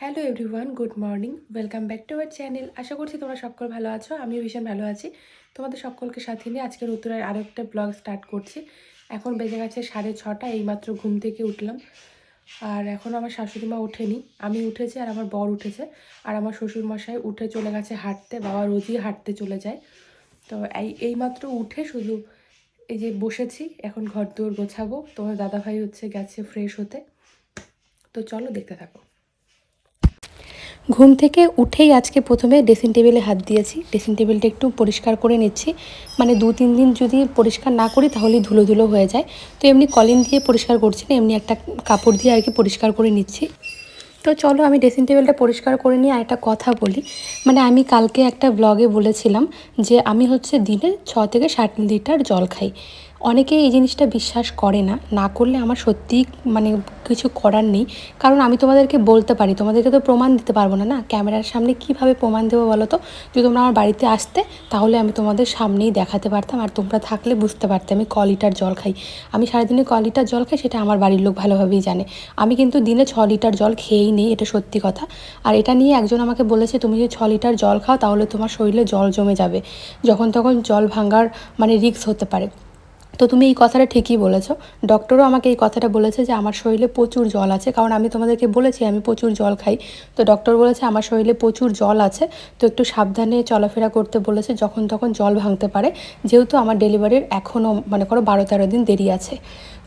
Hello everyone good morning welcome back to our channel আশা করছি তোমরা সকল ভালো আছো, আমিও ভীষণ ভালো আছি। তোমাদের সকলকে সাথে নিয়ে আজকের নতুনের আরও একটা ব্লগ স্টার্ট করছি। এখন বেজে গেছে সাড়ে ছটা, এইমাত্র ঘুম থেকে উঠলাম। আর এখন আমার শাশুড়ি মা ওঠেনি। আমি উঠেছি আর আমার বর উঠেছে। আর আমার শ্বশুর মশাই উঠে চলে গেছে হাঁটতে, বাবা রোজই হাঁটতে চলে যায়। তো এই, এইমাত্র উঠে শুধু এই যে বসেছি, এখন ঘর দৌড় গোছাবো। তোমার দাদাভাই হচ্ছে গেছে ফ্রেশ হতে। তো চলো দেখতে থাকো। ঘুম থেকে উঠেই আজকে প্রথমে ড্রেসিং টেবিলে হাত দিয়েছি। ড্রেসিং টেবিলটা একটু পরিষ্কার করে নিচ্ছি। মানে দু, তিন দিন যদি পরিষ্কার না করি তাহলেই ধুলো ধুলো হয়ে যায়। তো এমনি কলিন দিয়ে পরিষ্কার করছি না, এমনি একটা কাপড় দিয়ে আর কি পরিষ্কার করে নিচ্ছি। তো চলো আমি ড্রেসিং টেবিলটা পরিষ্কার করে নিয়ে একটা কথা বলি। মানে আমি কালকে একটা ব্লগে বলেছিলাম যে আমি হচ্ছে দিনে ছ থেকে সাত লিটার জল খাই। অনেকে এই জিনিসটা বিশ্বাস করে না। না করলে আমার সত্যিই মানে কিছু করার নেই। কারণ আমি তোমাদেরকে বলতে পারি, তোমাদেরকে তো প্রমাণ দিতে পারব না না? ক্যামেরার সামনে কীভাবে প্রমাণ দেবো বলো তো? যদি তোমরা আমার বাড়িতে আসতে, তাহলে আমি তোমাদের সামনেই দেখাতে পারতাম। আর তোমরা থাকলে বুঝতে পারতে, আমি ক লিটার জল খাই। আমি সারাদিনে ক লিটার জল খাই, সেটা আমার বাড়ির লোক ভালোভাবেই জানে। আমি কিন্তু দিনে ছ লিটার জল খেয়েই নেই, এটা সত্যি কথা। আর এটা নিয়ে একজন আমাকে বলেছে, তুমি যদি ছ লিটার জল খাও, তাহলে তোমার শরীরে জল জমে যাবে। যখন তখন জল ভাঙার মানে রিস্ক হতে পারে। তো তুমি এই কথাটা ঠিকই বলেছ। ডক্টরও আমাকে এই কথাটা বলেছে যে, আমার শরীরে প্রচুর জল আছে। কারণ আমি তোমাদেরকে বলেছি, আমি প্রচুর জল খাই। তো ডক্টর বলেছে, আমার শরীরে প্রচুর জল আছে। তো একটু সাবধানে চলাফেরা করতে বলেছে, যখন তখন জল ভাঙতে পারে। যেহেতু আমার ডেলিভারির এখনও মানে করো, বারো তেরো দিন দেরি আছে।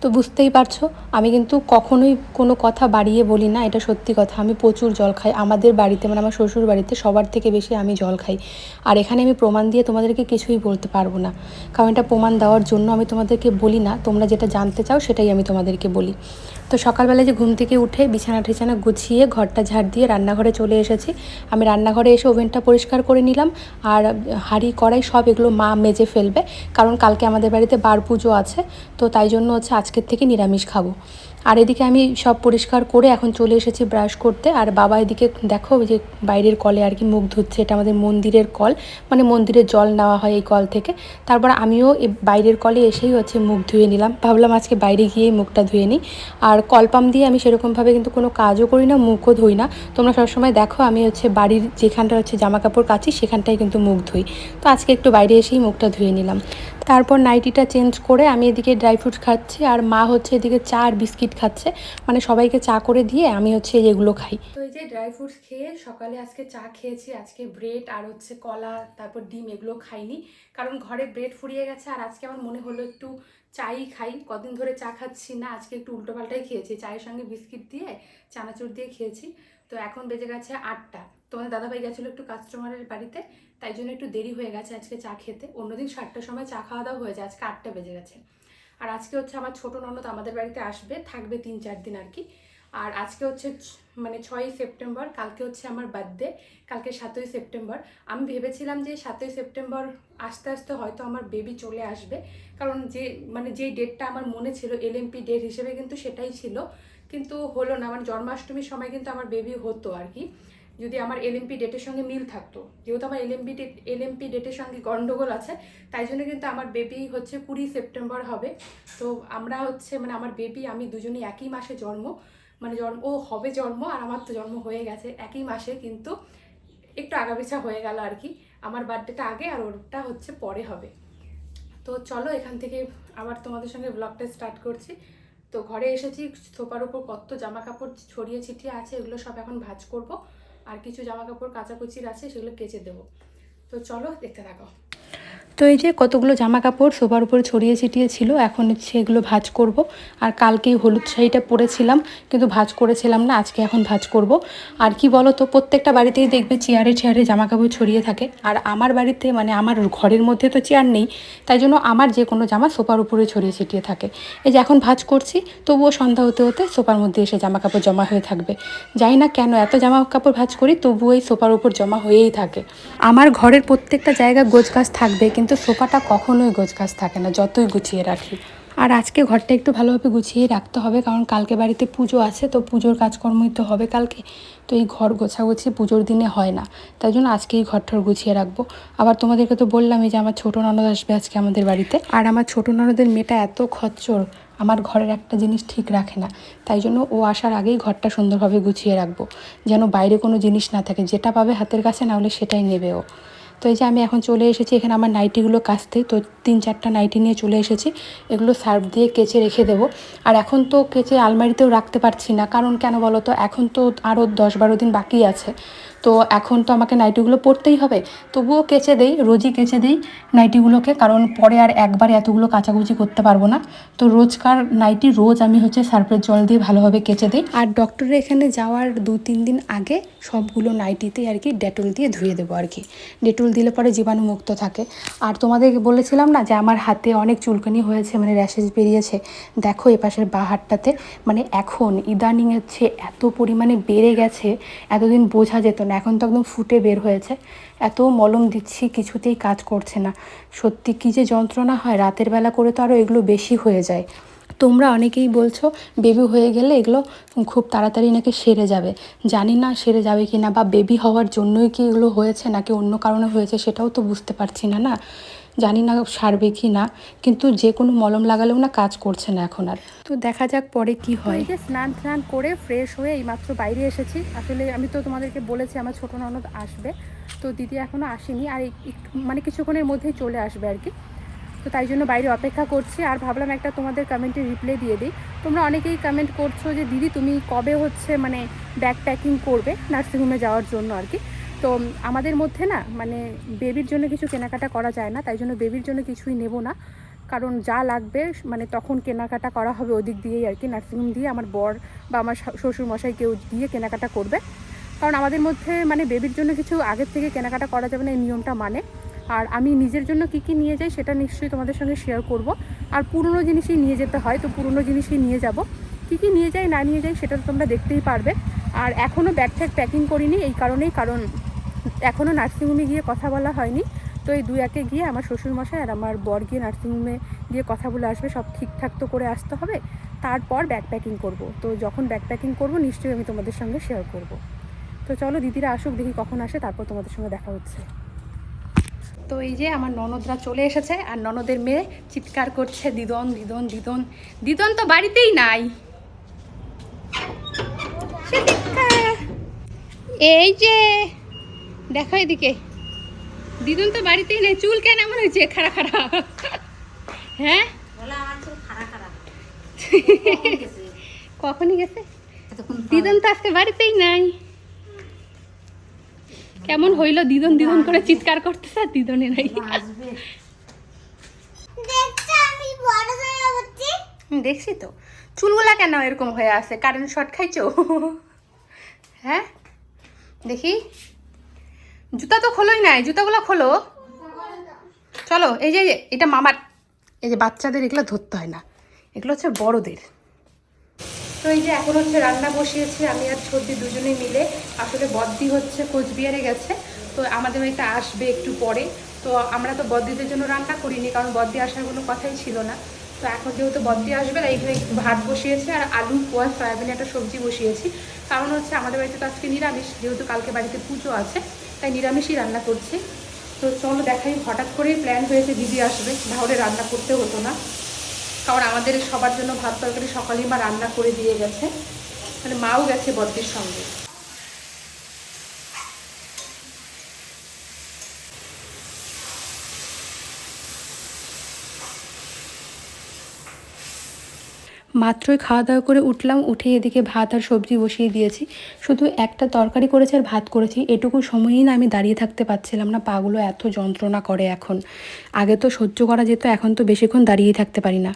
তো বুঝতেই পারছ, আমি কিন্তু কখনোই কোনো কথা বাড়িয়ে বলি না, এটা সত্যি কথা। আমি প্রচুর জল খাই। আমাদের বাড়িতে মানে আমার শ্বশুর বাড়িতে সবার থেকে বেশি আমি জল খাই। আর এখানে আমি প্রমাণ দিয়ে তোমাদেরকে কিছুই বলতে পারব না। কারণ এটা প্রমাণ দেওয়ার জন্য আমি তোমাদেরকে বলি না, তোমরা যেটা জানতে চাও সেটাই আমি তোমাদেরকে বলি। তো সকালবেলা যে ঘুম থেকে উঠে বিছানা টিছানা গুছিয়ে ঘরটা ঝাড় দিয়ে রান্নাঘরে চলে এসেছি। আমি রান্নাঘরে এসে ওভেনটা পরিষ্কার করে নিলাম। আর হাঁড়ি, কড়াই সব এগুলো মা মেজে ফেলবে। কারণ কালকে আমাদের বাড়িতে বার পুজো আছে। তো তাই জন্য হচ্ছে আজকের থেকে নিরামিষ খাব। আর এদিকে আমি সব পরিষ্কার করে এখন চলে এসেছি ব্রাশ করতে। আর বাবা এদিকে দেখো যে বাইরের কলে আর কি মুখ ধুচ্ছে, এটা আমাদের মন্দিরের কল। মানে মন্দিরের জল নেওয়া হয় এই কল থেকে। তারপর আমিও বাইরের কলে এসেই হচ্ছে মুখ ধুয়ে নিলাম। ভাবলাম আজকে বাইরে গিয়েই মুখটা ধুয়ে নিই। আর কলপাম দিয়ে আমি সেরকমভাবে কিন্তু কোনো কাজও করি না, মুখও ধুই না। তোমরা সবসময় দেখো আমি হচ্ছে বাড়ির যেখানটা হচ্ছে জামা কাপড় কাচি, সেখানটাই কিন্তু মুখ ধুই। তো আজকে একটু বাইরে এসেই মুখটা ধুয়ে নিলাম। তারপর নাইটিটা চেঞ্জ করে আমি এদিকে ড্রাই ফ্রুট খাচ্ছি আর মা হচ্ছে এদিকে চা আর বিস্কিট খাচ্ছে। মানে সবাইকে চা করে দিয়ে আমি হচ্ছে এগুলো খাই। তো এই যে ড্রাই ফ্রুটস খেয়ে সকালে আজকে চা খেয়েছি, আজকে ব্রেড আর হচ্ছে কলা, তারপর ডিম এগুলো খাইনি। কারণ ঘরে ব্রেড ফুরিয়ে গেছে আর আজকে আমার মনে হলো একটু চাই খাই। কদিন ধরে চা খাচ্ছি না, আজকে একটু উল্টোপাল্টাই খেয়েছি। চায়ের সঙ্গে বিস্কিট দিয়ে, চানাচুর দিয়ে খেয়েছি। তো এখন বেজে গেছে আটটা। তোমাদের দাদাভাই গেছিল একটু কাস্টমারের বাড়িতে। তাই জন্য একটু দেরি হয়ে গেছে আজকে চা খেতে। অন্যদিন সাতটার সময় চা খাওয়া দাওয়া হয়ে যায়, আজকে আটটা বেজে গেছে। আর আজকে হচ্ছে আমার ছোট ননদ আমাদের বাড়িতে আসবে, থাকবে তিন চার দিন আর কি। আর আজকে হচ্ছে মানে ছয়ই সেপ্টেম্বর, কালকে হচ্ছে আমার বার্থডে কালকে সাতই সেপ্টেম্বর। আমি ভেবেছিলাম যে সাতই সেপ্টেম্বর আস্তে আস্তে হয়তো আমার বেবি চলে আসবে, কারণ যে মানে যেই ডেটটা আমার মনে ছিল এলএমপি ডেট হিসেবে কিন্তু সেটাই ছিল। কিন্তু হলো না মানে জন্মাষ্টমীর সময় কিন্তু আমার বেবি হতো আর কি। যদি আমার এলএমপি ডেটের সঙ্গে মিল থাকতো। যেহেতু আমার এলএমপি ডেট এলএমপি ডেটের সঙ্গে গন্ডগোল আছে, তাই জন্য কিন্তু আমার বেবি হচ্ছে কুড়ি সেপ্টেম্বর হবে। তো আমরা হচ্ছে মানে আমার বেবি আমি দুজনেই একই মাসে জন্ম মানে জন্ম, ও হবে জন্ম, আর আমার তো জন্ম হয়ে গেছে একই মাসে, কিন্তু একটু আগাপিছা হয়ে গেল আর কি। আমার বার্থডেটা আগে আর ওরটা হচ্ছে পরে হবে। তো চলো এখান থেকে আবার তোমাদের সঙ্গে ব্লগটা স্টার্ট করছি। তো ঘরে এসেছি, সোফার উপর কত জামা কাপড় ছড়িয়ে ছিটিয়ে আছে, এগুলো সব এখন ভাজ করব। আর কিছু জামা কাপড় কাচাকুচির আছে সেগুলো কেচে দেবো। তো চলো দেখতে থাকো। তো এই যে কতগুলো জামা কাপড় সোফার উপরে ছড়িয়ে ছিটিয়ে ছিল, এখন এগুলো ভাজ করব। আর কালকেই হলুদ শাড়িটা পরেছিলাম, কিন্তু ভাজ করেছিলাম না, আজকে এখন ভাজ করব। আর কি বলো তো প্রত্যেকটা বাড়িতেই দেখবে চেয়ারে চেয়ারে জামা কাপড় ছড়িয়ে থাকে। আর আমার বাড়িতে মানে আমার ঘরের মধ্যে তো চেয়ার নেই, তাই জন্য আমার যে কোনো জামা সোফার উপরে ছড়িয়ে ছিটিয়ে থাকে। এই যে এখন ভাজ করছি, তবুও সন্ধ্যা হতে হতে সোফার মধ্যে এসে জামা কাপড় জমা হয়ে থাকবে। জানি না কেন এত জামা কাপড় ভাজ করি, তবুও এই সোফার উপর জমা হয়েই থাকে। আমার ঘরের প্রত্যেকটা জায়গা গোছগাছ থাকবে, কিন্তু সোফাটা কখনোই গোছগাছ থাকে না, যতই গুছিয়ে রাখি। আর আজকে ঘরটা একটু ভালোভাবে গুছিয়ে রাখতে হবে, কারণ কালকে বাড়িতে পুজো আছে, তো পুজোর কাজকর্মই তো হবে কালকে। তো এই ঘর গোছাগুছি পুজোর দিনে হয় না, তাই জন্য আজকে এই ঘরটার গুছিয়ে রাখব। আবার তোমাদেরকে তো বললামই যে আমার ছোটো ননদ আসবে আজকে আমাদের বাড়িতে। আর আমার ছোটো ননদের মেয়েটা এত খচ্চর, আমার ঘরের একটা জিনিস ঠিক রাখে না, তাই জন্য ও আসার আগেই ঘরটা সুন্দরভাবে গুছিয়ে রাখব, যেন বাইরে কোনো জিনিস না থাকে, যেটা পাবে হাতের কাছে না হলে সেটাই নেবে ও। তো এই যে আমি এখন চলে এসেছি, এখানে আমার নাইটিগুলো কাচতে। তো তিন চারটা নাইটি নিয়ে চলে এসেছি, এগুলো সার্ভ দিয়ে কেচে রেখে দেবো। আর এখন তো কেচে আলমারিতেও রাখতে পারছি না, কারণ কেন বলো তো, এখন তো আরও দশ বারো দিন বাকি আছে। তো এখন তো আমাকে নাইটিগুলো পরতেই হবে। তবুও কেচে দেই, রোজই কেচে দেই নাইটিগুলোকে, কারণ পরে আর একবার এতগুলো কাচাকুচি করতে পারব না। তো রোজকার নাইটি রোজ আমি হচ্ছে সার্ফের জল দিয়ে ভালোভাবে কেচে দিই। আর ডক্টরের এখানে যাওয়ার দু তিন দিন আগে সবগুলো নাইটিতেই আর কি ডেটল দিয়ে ধুয়ে দেবো আর কি। ডেটল দিলে পরে জীবাণুমুক্ত থাকে। আর তোমাদেরকে বলেছিলাম না যে আমার হাতে অনেক চুলকানি হয়েছে মানে র্যাশেজ বেরিয়েছে। দেখো এ পাশের বা হাতটাতে মানে এখন ইদানিং হচ্ছে এত পরিমাণে বেড়ে গেছে, এতদিন বোঝা যেত না। এখন তো একদম ফুটে বের হয়েছে। এত মলম দিচ্ছি, কিছুতেই কাজ করছে না। সত্যি কী যে যন্ত্রণা হয়, রাতের বেলা করে তো আরও এগুলো বেশি হয়ে যায়। তোমরা অনেকেই বলছো, বেবি হয়ে গেলে এগুলো খুব তাড়াতাড়ি নাকি সেরে যাবে। জানি না সেরে যাবে কি না বা বেবি হওয়ার জন্যই কি এগুলো হয়েছে নাকি অন্য কারণে হয়েছে সেটাও তো বুঝতে পারছি না না? জানি না সারবে কি না কিন্তু যে কোনো মলম লাগালেও না কাজ করছে না এখন আর। তো দেখা যাক পরে কি হয়। যে স্নান টান করে ফ্রেশ হয়ে এইমাত্র বাইরে এসেছি। আসলে আমি তো তোমাদেরকে বলেছি আমার ছোটো ননদ আসবে। তো দিদি এখনও আসেনি আর একটু- মানে কিছুক্ষণের মধ্যেই চলে আসবে আর কি। তো তাই জন্য বাইরে অপেক্ষা করছি। আর ভাবলাম একটা তোমাদের কমেন্টে রিপ্লাই দিয়ে দিই। তোমরা অনেকেই কমেন্ট করছ যে দিদি তুমি কবে হচ্ছে মানে ব্যাগ প্যাকিং করবে নার্সিংহোমে যাওয়ার জন্য আর কি? তো আমাদের মধ্যে না মানে বেবির জন্য কিছু কেনাকাটা করা যায় না, তাই জন্য বেবির জন্য কিছুই নেব না। কারণ যা লাগবে মানে তখন কেনাকাটা করা হবে ওদিক দিয়েই আর কি নার্সিংহোম দিয়ে আমার বর বা আমার শ্বশুরমশাই কেউ দিয়ে কেনাকাটা করবে। কারণ আমাদের মধ্যে মানে বেবির জন্য কিছু আগের থেকে কেনাকাটা করা যাবে না এই নিয়মটা মানে। আর আমি নিজের জন্য কী কী নিয়ে যাই সেটা নিশ্চয়ই তোমাদের সঙ্গে শেয়ার করব। আর পুরনো জিনিসই নিয়ে যেতে হয়, তো পুরনো জিনিসই নিয়ে যাব। কী কী নিয়ে যাই, না নিয়ে যাই সেটা তো তোমরা দেখতেই পারবে। আর এখনও ব্যাগ প্যাকিং করিনি এই কারণেই, কারণ এখনও নার্সিংহোমে গিয়ে কথা বলা হয়নি। তো এই দুই একে গিয়ে আমার শ্বশুরমশাই আর আমার বর গিয়ে নার্সিংহোমে গিয়ে কথা বলে আসবে, সব ঠিকঠাক তো করে আসতে হবে। তারপর ব্যাগ প্যাকিং করব। তো যখন ব্যাগ প্যাকিং করব, নিশ্চয়ই আমি তোমাদের সঙ্গে শেয়ার করব। তো চলো দিদিরা আসুক, দেখি কখন আসে, তারপর তোমাদের সঙ্গে দেখা হচ্ছে। তো এই যে আমার ননদরা চলে এসেছে, আর ননদের মেয়ে চিৎকার করছে, দিদন দিদন দিদন দিদন তো বাড়িতেই নাই। এই যে দেখো এদিকে। দিদন তো বাড়িতেই নেই চুল কেন এমন হয়েছে? খাড়া খাড়া। হ্যাঁ? কখনই গেছে? দিদন তো আজকে বাড়িতেই নাই। কেমন হইল দিদন দিদন করে চিৎকার করতেছে আর দিদনে নাই? দেখছ হয়ে তো। চুলগুলা কেন এরকম হয়ে আছে? কারেন্ট শর্ট খাইছো? হ্যাঁ? দেখি। জুতা তো খোলোই নাই, জুতাগুলো খোলো। চলো, এই যে এটা মামার। এই যে বাচ্চাদের এগুলো ধরতে হয় না, এগুলো হচ্ছে বড়দের। তো এই যে এখন হচ্ছে রান্না বসিয়েছি, আমি আর সর্দি দুজনে মিলে। আসলে বদ্দি হচ্ছে কোচবিহারে গেছে, তো আমাদের বাড়িতে আসবে একটু পরে। তো আমরা তো বদ্দিদের জন্য রান্না করিনি, কারণ বদ্দি আসার কোনো কথাই ছিল না। তো এখন যেহেতু বদ্দি আসবে, তাই এখানে একটু ভাত বসিয়েছে আর আলু পোয়া সয়াবিন একটা সবজি বসিয়েছি। কারণ হচ্ছে আমাদের বাড়িতে তো আজকে নিরামিষ, যেহেতু কালকে বাড়িতে পুজো আছে। তাই নিরামিষই রান্না করছি। তো চলো দেখাই, হঠাৎ করেই প্ল্যান হয়েছে দিদি আসবে তাহলে রান্না করতে হতো না। কারণ আমাদের সবার জন্য ভাত তরকারি সকালেই মা রান্না করে দিয়ে গেছে। মানে মাও গেছে বদ্রির সঙ্গে। মাত্রই খাওয়া দাওয়া করে উঠলাম উঠে এদিকে ভাত আর সবজি বসিয়ে দিয়েছি। শুধু একটা তরকারি করেছি আর ভাত করেছি। এটুকু সময়ই না আমি দাঁড়িয়ে থাকতে পারছিলাম না। পাগুলো এত যন্ত্রণা করে এখন। আগে তো সহ্য করা যেত, এখন তো বেশিক্ষণ দাঁড়িয়েই থাকতে পারি না।